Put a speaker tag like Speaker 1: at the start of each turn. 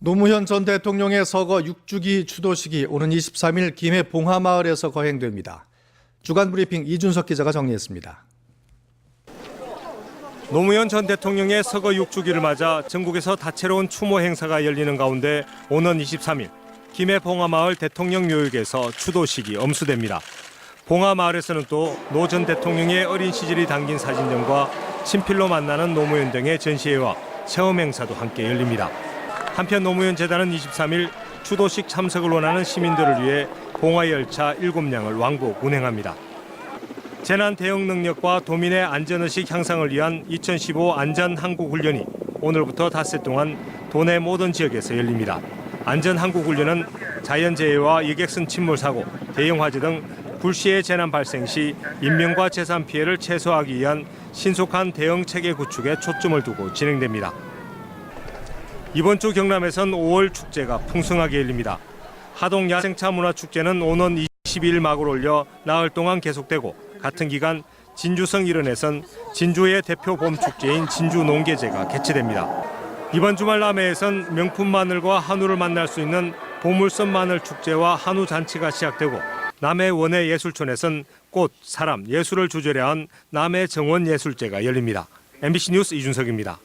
Speaker 1: 노무현 전 대통령의 서거 6주기 추도식이 오는 23일 김해 봉하마을에서 거행됩니다. 주간 브리핑 이준석 기자가 정리했습니다.
Speaker 2: 노무현 전 대통령의 서거 6주기를 맞아 전국에서 다채로운 추모 행사가 열리는 가운데 오는 23일 김해 봉하마을 대통령 묘역에서 추도식이 엄수됩니다. 봉하마을에서는 또 노 전 대통령의 어린 시절이 담긴 사진전과 친필로 만나는 노무현 등의 전시회와 체험 행사도 함께 열립니다. 한편 노무현 재단은 23일 추도식 참석을 원하는 시민들을 위해 봉화 열차 7량을 왕복 운행합니다. 재난 대응 능력과 도민의 안전의식 향상을 위한 2015 안전 항공 훈련이 오늘부터 닷새 동안 도내 모든 지역에서 열립니다. 안전 항공 훈련은 자연재해와 여객선 침몰 사고, 대형 화재 등 불시의 재난 발생 시 인명과 재산 피해를 최소화하기 위한 신속한 대응 체계 구축에 초점을 두고 진행됩니다. 이번 주 경남에선 5월 축제가 풍성하게 열립니다. 하동 야생차 문화축제는 오는 22일 막을 올려 나흘 동안 계속되고 같은 기간 진주성 일원에선 진주의 대표 봄 축제인 진주 농계제가 개최됩니다. 이번 주말 남해에선 명품 마늘과 한우를 만날 수 있는 보물섬 마늘 축제와 한우 잔치가 시작되고 남해 원해 예술촌에선 꽃, 사람, 예술을 주제로 한 남해 정원 예술제가 열립니다. MBC 뉴스 이준석입니다.